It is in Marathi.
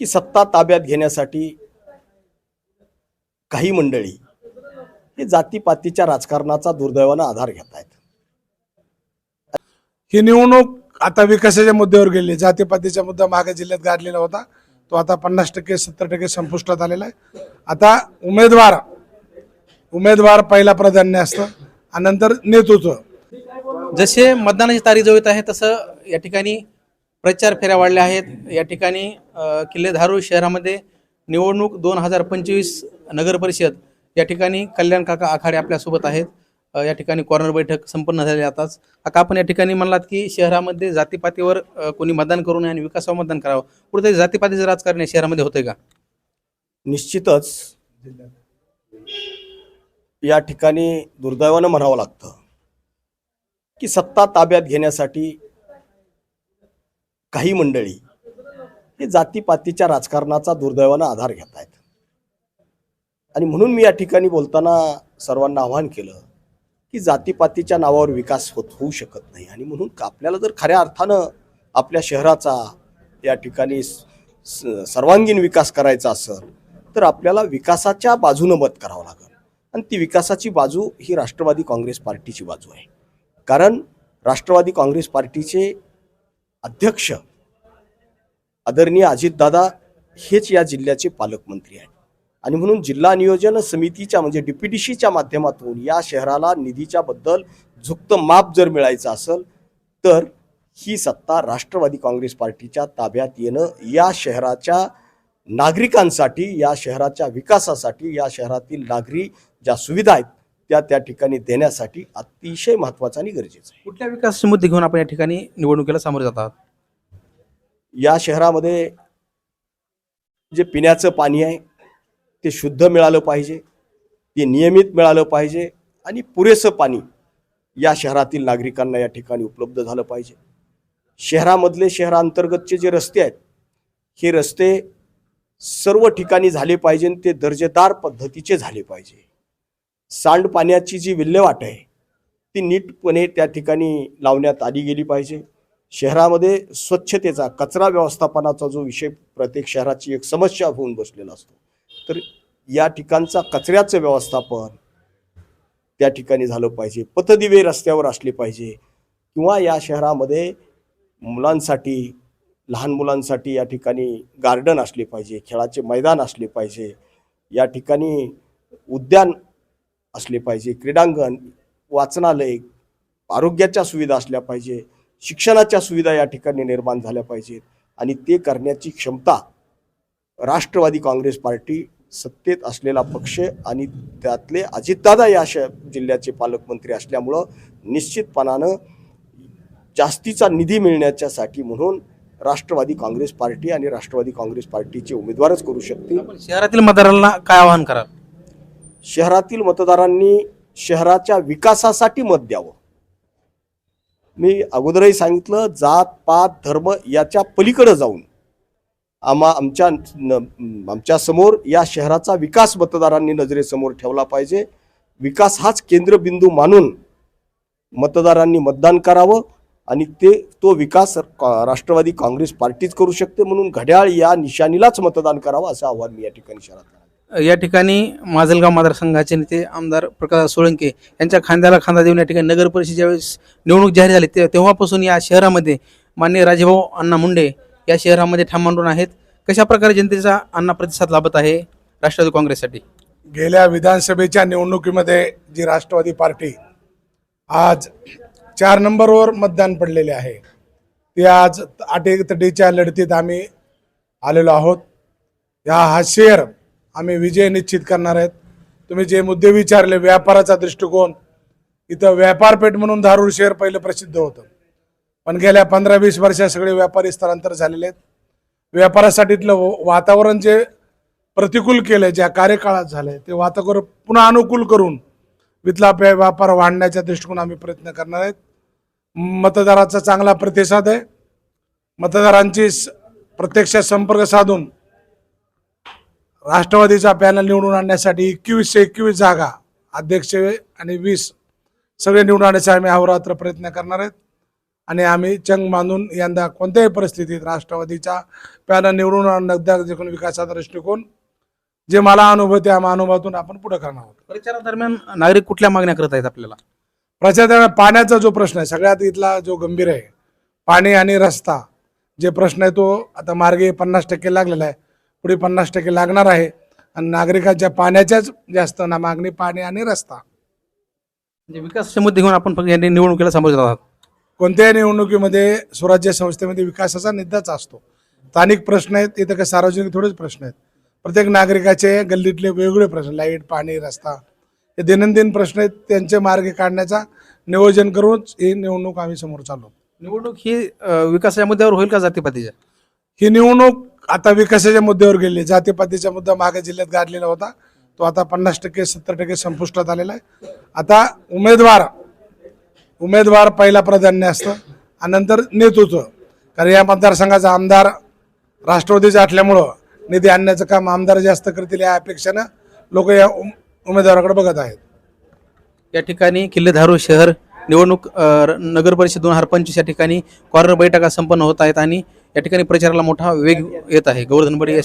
की सत्ता ताब्यात घेण्यासाठी काही मंडळी हे जातीपातीच्या राजकारणाचा दुर्दैवानं आधार घेत आहेत. ही निवडणूक आता विकासाच्या मुद्द्यावर गेली. जातीपातीचा मुद्दा मागे जिल्ह्यात गाजलेला होता. तो आता पन्नास टक्के सत्तर टक्के संपुष्टात आलेला आहे. आता उमेदवार उमेदवार पहिला प्राधान्य असतं आणि नंतर नेतृत्व. जसे मतदानाची तारीख जवळ आहे तसं या ठिकाणी प्रचार फेऱ्या वाढल्या आहेत. या ठिकाणी किल्लेधारू किल्ले धारूर शहरामध्ये निवडणूक दोन हजार पंचवीस नगर परिषद या ठिकाणी कल्याण काका आखाडे आपल्यासोबत आहेत. या ठिकाणी कॉर्नर बैठक संपन्न झाली आताच. काका आपण या ठिकाणी म्हणलात की शहरामध्ये जातीपातीवर कोणी मतदान करू नये आणि विकासावर मतदान करावं. कुठेतरी जातीपातीचं राजकारण या शहरामध्ये होतंय का? निश्चितच या ठिकाणी दुर्दैवानं म्हणावं लागतं की सत्ता ताब्यात घेण्यासाठी काही मंडळी हे जातीपातीच्या राजकारणाचा दुर्दैवानं आधार घेत आहेत. आणि म्हणून मी या ठिकाणी बोलताना सर्वांना आवाहन केलं की जातीपातीच्या नावावर विकास होत होऊ शकत नाही. आणि म्हणून का- आपल्याला जर खऱ्या अर्थानं आपल्या शहराचा या ठिकाणी स- सर्वांगीण विकास करायचा असेल तर आपल्याला विकासाच्या बाजूनं मत करावं लागेल. आणि ती विकासाची बाजू ही राष्ट्रवादी काँग्रेस पार्टीची बाजू आहे. कारण राष्ट्रवादी काँग्रेस पार्टीचे अध्यक्ष आदरणीय अजितदादा हेच या जिल्ह्याचे पालकमंत्री आहेत. आणि म्हणून जिल्हा नियोजन समितीच्या म्हणजे डीपीडीसीच्या माध्यमातून या शहराला निधीच्या बद्दल झुकतं माप जर मिळायचं असेल तर ही सत्ता राष्ट्रवादी काँग्रेस पार्टीच्या ताब्यात येणं या शहराच्या नागरिकांसाठी या शहराच्या विकासासाठी या शहरातील नागरी ज्या सुविधा आहेत त्या त्या ठिकाणी देण्यासाठी अतिशय महत्त्वाचं आणि गरजेचं आहे. कुठल्या विकासाचे मुद्दे घेऊन आपण या ठिकाणी निवडणुकीला सामोरे जात आहात? या शहरामध्ये जे पिण्याचं पाणी आहे ते शुद्ध मिळालं पाहिजे ते नियमित मिळालं पाहिजे आणि पुरेसं पाणी या शहरातील नागरिकांना या ठिकाणी उपलब्ध झालं पाहिजे. शहरामधले शहरांतर्गतचे जे रस्ते आहेत हे रस्ते सर्व ठिकाणी झाले पाहिजे आणि ते दर्जेदार पद्धतीचे झाले पाहिजे. सांडपाण्याची जी विल्हेवाट आहे ती नीटपणे त्या ठिकाणी लावण्यात आली गेली पाहिजे. शहरामध्ये स्वच्छतेचा कचरा व्यवस्थापनाचा जो विषय प्रत्येक शहराची एक समस्या होऊन बसलेला असतो. तर या ठिकाणचा कचऱ्याचं व्यवस्थापन त्या ठिकाणी झालं पाहिजे. पथदिवे रस्त्यावर असले पाहिजे किंवा या शहरामध्ये मुलांसाठी लहान मुलांसाठी या ठिकाणी गार्डन असले पाहिजे खेळाचे मैदान असले पाहिजे या ठिकाणी उद्यान असले पाहिजे क्रीडांगण वाचनालय आरोग्याच्या सुविधा असल्या पाहिजे शिक्षणाच्या सुविधा या ठिकाणी निर्माण झाल्या पाहिजेत आणि ते करण्याची क्षमता राष्ट्रवादी काँग्रेस पार्टी सत्तेत असलेला पक्ष आणि त्यातले अजितदादा या श जिल्ह्याचे पालकमंत्री असल्यामुळं निश्चितपणानं जास्तीचा निधी मिळण्याच्यासाठी म्हणून राष्ट्रवादी काँग्रेस पार्टी आणि राष्ट्रवादी काँग्रेस पार्टीचे उमेदवारच करू शकतील. शहरातील मतदारांना काय आवाहन कराल? शहरातील मतदारांनी शहराच्या विकासासाठी मत द्यावं. मी अगोदरही सांगितलं जात पात धर्म याच्या पलीकडे जाऊन आम्हा आमच्या न- या शहराचा विकास मतदारांनी नजरेसमोर ठेवला पाहिजे. विकास हाच केंद्रबिंदू मानून मतदारांनी मतदान करावं आणि ते तो विकास राष्ट्रवादी काँग्रेस पार्टीच करू शकते म्हणून घड्याळ या निशाणीलाच मतदान करावं असं आव्हान मी या ठिकाणी शहरात या ठिकाणी माजलगाव मतदारसंघाचे नेते आमदार प्रकाश सोळंके यांच्या खांद्याला खांदा देऊन या ठिकाणी नगरपरिषद ज्यावेळेस निवडणूक जाहीर झाली ते तेव्हापासून या शहरामध्ये मान्य राजेभाऊ अण्णा मुंडे या शहरामध्ये ठाम मांडून आहेत. कशा प्रकारे जनतेचा अण्णा प्रतिसाद लाभत आहे राष्ट्रवादी काँग्रेससाठी? गेल्या विधानसभेच्या निवडणुकीमध्ये जी राष्ट्रवादी पार्टी आज चार नंबरवर मतदान पडलेले आहे ती आज अटीतटीच्या लढतीत आम्ही आलेलो आहोत. या हा शेअर आम्ही विजय निश्चित करणार आहेत. तुम्ही जे मुद्दे विचारले व्यापाराचा दृष्टिकोन इथं व्यापारपेठ म्हणून धारूर शहर पहिलं प्रसिद्ध होतं. पण गेल्या पंधरा वीस वर्षात सगळे व्यापारी स्थलांतर झालेले आहेत. व्यापारासाठीतलं व- वातावरण जे प्रतिकूल केलं ज्या कार्यकाळात झालंय ते वातावरण पुन्हा अनुकूल करून इथला व्यापार वाढण्याच्या दृष्टिकोन आम्ही प्रयत्न करणार आहेत. मतदाराचा चांगला प्रतिसाद आहे. मतदारांची स- प्रत्यक्ष संपर्क साधून राष्ट्रवादीचा पॅनल निवडून आणण्यासाठी एकवीसशे एकवीस जागा अध्यक्ष आणि वीस सगळे निवडून आणण्याचा आम्ही अहोरात्र प्रयत्न करणार आहेत. आणि आम्ही चंग बांधून यंदा कोणत्याही परिस्थितीत राष्ट्रवादीच्या पॅनल निवडून आणण्याचा देखील विकासाचा दृष्टिकोन जे मला अनुभव त्या अनुभवातून आपण पुढे करणार आहोत. प्रचारादरम्यान नागरिक कुठल्या मागण्या करत आहेत आपल्याला? प्रचार पाण्याचा जो प्रश्न आहे सगळ्यात इथला जो गंभीर आहे पाणी आणि रस्ता जे प्रश्न आहे तो आता मार्गे पन्नास टक्के लागलेला आहे. पुढे पन्नास टक्के लागणार आहे. आणि नागरिकांच्या पाण्याच्याच जास्त ना मागणी पाणी आणि रस्ता. म्हणजे विकासाचे मुद्दे घेऊन आपण फक्त या निवडणुकीला समोर जात आहात. कोणत्याही निवडणुकीमध्ये स्वराज्य संस्थेमध्ये विकासाचा निदाच असतो. स्थानिक प्रश्न आहेत इथं काही सार्वजनिक थोडेच प्रश्न आहेत. प्रत्येक नागरिकाचे गल्लीतले वेगवेगळे प्रश्न लाइट पाणी रस्ता. हे दैनंदिन प्रश्न आहेत त्यांचे मार्ग काढण्याचा नियोजन करूनच ही निवडणूक आम्ही समोर चालू निवडणूक ही अ, विकासाच्या मुद्द्यावर होईल का जातीपातीच्या? ही निवडणूक आता विकासाच्या मुद्द्यावर गेले. जातीपातीचा मुद्दा मागे जिल्ह्यात गाडलेला होता. तो आता पन्नास टक्के सत्तर टक्के संपुष्टात आलेला आहे. आता उमेदवार. उमेदवार पहिला प्राधान्य असतं आणि नंतर नेतृत्व. कारण या मतदारसंघाचा आमदार राष्ट्रवादीचा असल्यामुळं निधी आणण्याचं काम आमदार जास्त करतील या अपेक्षेनं लोक या उम- उमेदवाराकडे बघत आहेत. या ठिकाणी किल्लेधारू शहर निवडणूक नगर परिषद दोन हजार पंचवीस या ठिकाणी कॉर्नर बैठका संपन्न होत आहेत आणि या ठिकाणी प्रचाराला मोठा वेग येत आहे. गोवर्धन बडे